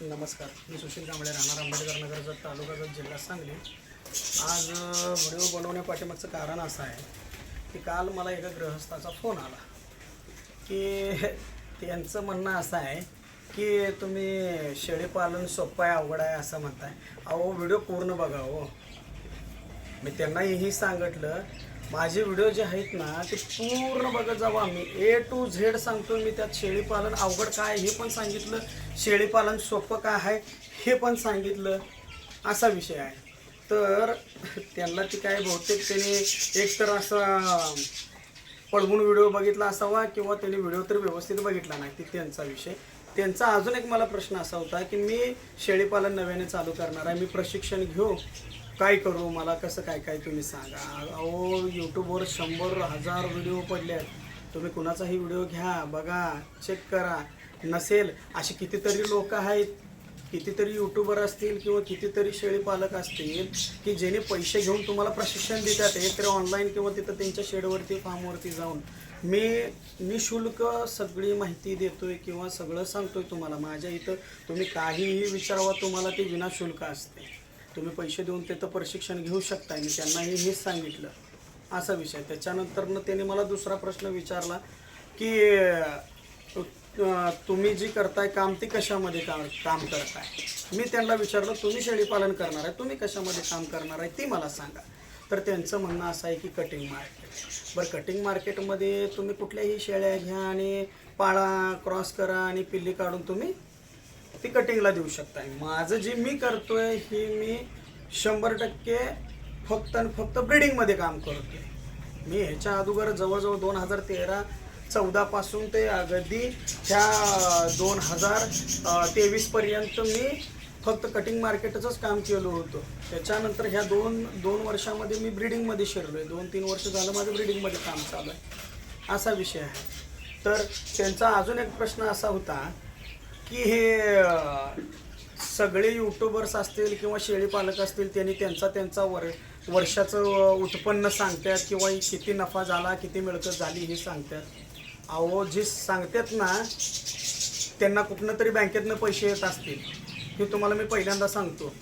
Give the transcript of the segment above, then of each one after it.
नमस्कार. मी सुशील कांबळे राहणार आंबेडकर नगरचा तालुका जत जिल्हा सांगली. आज व्हिडिओ बनवण्यापाठीमागचं कारण असं आहे की काल मला एका गृहस्थाचा फोन आला. की त्यांचं म्हणणं असं आहे की तुम्ही शेळीपालन सोपं आहे अवघड आहे असं म्हणताय. अहो व्हिडिओ पूर्ण बघा हो. मी त्यांनाही सांगितलं माझे व्हिडिओ जे आहेत ना ते पूर्ण बघत जावं आम्ही. ए टू झेड सांगतो मी त्यात शेळीपालन अवघड काय हे पण सांगितलं. शेळीपालन सोपं काय आहे हे पण सांगितलं. असा विषय आहे. तर त्यांना ती काय बहुतेक त्यांनी एक तर असं पडवून व्हिडिओ बघितला असावा किंवा त्यांनी व्हिडिओ तर व्यवस्थित बघितला नाही ती त्यांचा विषय. त्यांचा अजून एक मला प्रश्न असा होता की मी शेळीपालन नव्याने चालू करणार आहे मी प्रशिक्षण घेऊ? काय करू मला कसं काय काय तुम्ही सांगा. अहो यूट्यूबवर शंभर हजार व्हिडिओ पडले आहेत तुम्ही कुणाचाही व्हिडिओ घ्या बघा चेक करा. नसेल असे कितीतरी लोक आहेत कितीतरी यूट्यूबर असतील किंवा कितीतरी शेळी पालक असतील की ज्याने पैसे घेऊन तुम्हाला प्रशिक्षण देतात एकतर ऑनलाईन किंवा तिथं त्यांच्या शेडवरती फार्मवरती जाऊन. मी निशुल्क सगळी माहिती देतोय किंवा सगळं सांगतोय तुम्हाला. माझ्या इथं तुम्ही काहीही विचारावा तुम्हाला ते विनाशुल्क असते. तुम्ही पैसे देऊन तिथं प्रशिक्षण घेऊ शकता मी त्यांनाही हेच सांगितलं असा विषय. त्याच्यानंतरनं त्याने मला दुसरा प्रश्न विचारला की तुम्ही जी करताय काम ती कशामध्ये काम काम करताय? मी त्यांना विचारलं तुम्ही शेळीपालन करणार आहे तुम्ही कशामध्ये काम करणार आहे? ती मला सांगा. तर त्यांचं म्हणणं असं आहे की कटिंग मार्केट बरं कटिंग मार्केटमध्ये तुम्ही कुठल्याही शेळ्या घ्या आणि पाळा क्रॉस करा आणि पिल्ली काढून तुम्ही ती कटिंगला देऊ शकताय. माझं जे मी करतोय हे मी शंभर टक्के फक्त आणि फक्त ब्रिडिंगमध्ये काम करतोय. मी ह्याच्या अगोदर जवळजवळ दोन हजार तेरा चौदापासून ते अगदी ह्या दोन हजार तेवीसपर्यंत मी फक्त कटिंग मार्केटचंच काम केलं होतं. त्याच्यानंतर ह्या दोन दोन वर्षामध्ये मी ब्रिडिंगमध्ये शिरलो आहे दोन तीन वर्ष झालं माझं ब्रिडिंगमध्ये काम चालू आहे. असा विषय आहे. तर त्यांचा अजून एक प्रश्न असा होता की हे सगळे युट्यूबर्स असतील किंवा शेळी पालक असतील त्यांनी त्यांचा त्यांचा वर वर्षाचं उत्पन्न सांगतात किंवा किती नफा झाला किती मिळकत झाली हे सांगतात. अहो जे सांगतात ना त्यांना कुठनं तरी बँकेतनं पैसे येत असतील. हे तुम्हाला मी पहिल्यांदा सांगतो.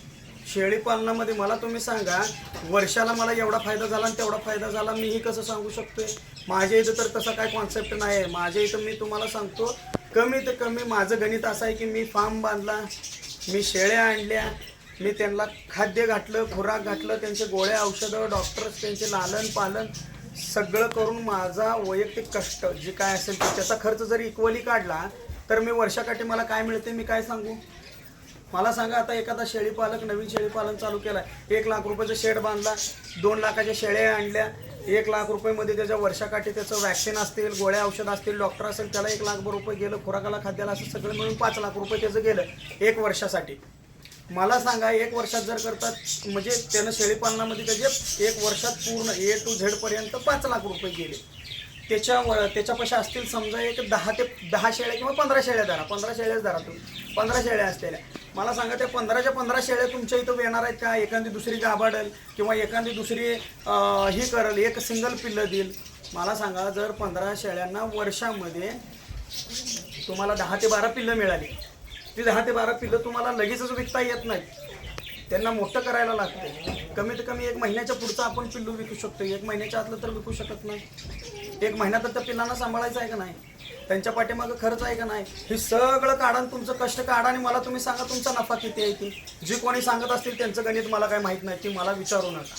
शेळी पालनामध्ये मला तुम्ही सांगा वर्षाला मला एवढा फायदा झाला आणि तेवढा फायदा झाला मीही कसं सांगू शकतोय? माझ्या इथं तर तसा काय कॉन्सेप्ट नाही आहे. माझ्या इथं मी तुम्हाला सांगतो कमीत कमी. माझं गणित असं आहे की मी फार्म बांधला मी शेळ्या आणल्या मी त्यांना खाद्य घातलं खुराक घातलं त्यांचे गोळ्या औषधं डॉक्टर्स त्यांचे लालन पालन सगळं करून माझा वैयक्तिक कष्ट जे काय असेल ते. त्याचा खर्च जर इक्वली काढला तर मी वर्षाकाठी मला काय मिळते मी काय सांगू? मला सांगा आता एखादा शेळीपालक नवीन शेळीपालन चालू केला एक लाख रुपयाचा शेड बांधला दोन लाखाच्या शेळ्या आणल्या एक लाख रुपयेमध्ये त्याच्या वर्षाकाठी त्याचं वॅक्सिन असतील गोळ्या औषध असतील डॉक्टर असेल त्याला एक लाख रुपये गेलं खुराकाला खाद्याला असं सगळं मिळून पाच लाख रुपये त्याचं गेलं एक वर्षासाठी. मला सांगा एक वर्षात जर करतात म्हणजे त्यानं शेळीपालनामध्ये त्याचे एक वर्षात पूर्ण ए टू झेडपर्यंत पाच लाख रुपये गेले. त्याच्यावर त्याच्यापाशी असतील समजा एक दहा ते दहा शेळ्या किंवा पंधरा शेळ्या धरा पंधरा शेळ्याच धरा तुम्ही पंधरा शेळ्या असलेल्या. मला सांगा त्या पंधराच्या पंधरा शेळ्या तुमच्या इथं येणार आहेत का? एखादी दुसरी गाभाडेल किंवा एखादी दुसरी ही करेल एक सिंगल पिल्लं देईल. मला सांगा जर पंधरा शेळ्यांना वर्षामध्ये तुम्हाला दहा ते बारा पिल्लं मिळाली ती दहा ते बारा पिल्लं तुम्हाला लगेचच विकता येत नाहीत. त्यांना मोठं करायला लागते कमीत कमी एक महिन्याच्या पुढचं आपण पिल्लू विकू शकतो एक महिन्याच्या आतलं तर विकू शकत नाही. एक महिना तर त्या पिल्लांना सांभाळायचं आहे का नाही? त्यांच्या पाठीमागं खर्च आहे का नाही? हे सगळं काढा तुमचं कष्ट काढा आणि मला तुम्ही सांगा तुमचा नफा किती आहे ती जे कोणी सांगत असतील त्यांचं गणित मला काय माहीत नाही ती मला विचारू नका.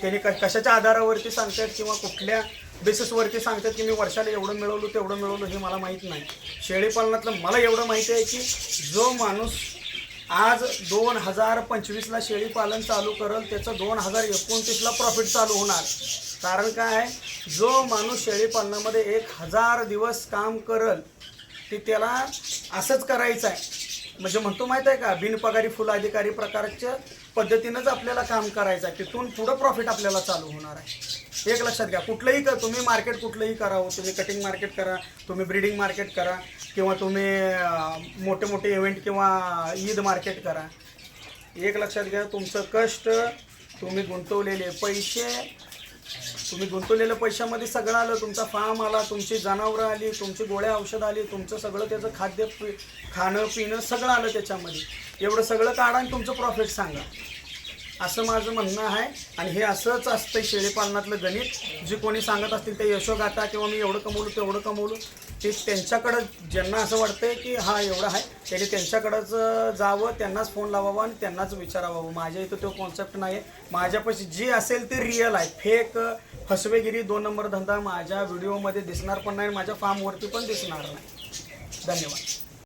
त्यांनी क कशाच्या आधारावरती सांगतात किंवा कुठल्या बेसिसवरती सांगतात की मी वर्षाला एवढं मिळवलं तेवढं मिळवलं हे मला माहीत नाही. शेळीपालनातलं मला एवढं माहिती आहे की जो माणूस आज दोन हजार पंचवीसला शेळीपालन चालू करल त्याचं दोन हजार एकोणतीसला प्रॉफिट चालू होणार. कारण काय? आहे जो माणूस शेळीपालनामध्ये एक हजार दिवस काम करल ती त्याला असंच करायचं आहे म्हणजे म्हणतो माहीत आहे का? बिनपगारी फुल अधिकारी प्रकारच्या पद्धतीनंच आपल्याला काम करायचं आहे तिथून पुढं प्रॉफिट आपल्याला चालू होणार आहे. एक लक्षात घ्या कुठलंही कर तुम्ही मार्केट कुठलंही करावं हो, तुम्ही कटिंग मार्केट करा तुम्ही ब्रीडिंग मार्केट करा किंवा तुम्ही मोठे मोठे इव्हेंट किंवा ईद मार्केट करा. एक लक्षात घ्या तुमचं कष्ट तुम्ही गुंतवलेले पैसे तुम्ही गुंतवलेल्या पैशामध्ये सगळं आलं तुमचा फार्म आला तुमची जनावरं आली तुमची गोळ्या औषध आली तुमचं सगळं त्याचं खाद्य पि खाणं पिणं सगळं आलं त्याच्यामध्ये. एवढं सगळं काढा आणि तुमचं प्रॉफिट सांगा. असं माझं म्हणणं आहे. आणि हे असंच असतं शेळीपालनातलं गणित. जे कोणी सांगत असतील ते यशोगाथा किंवा मी एवढं कमवलं तेवढं कमवलं. ते त्यांच्याकडं ज्यांना असं वाटतंय की हा एवढं आहे त्यांनी त्यांच्याकडंच जावं त्यांनाच फोन लावावा आणि त्यांनाच विचारावं. माझ्या इथं तो कॉन्सेप्ट नाही आहे माझ्यापाशी जी असेल ते रिअल आहे. फेक फसवेगिरी दोन नंबर धंदा माझ्या व्हिडिओमध्ये दिसणार पण नाही माझ्या फार्मवरती पण दिसणार नाही. धन्यवाद.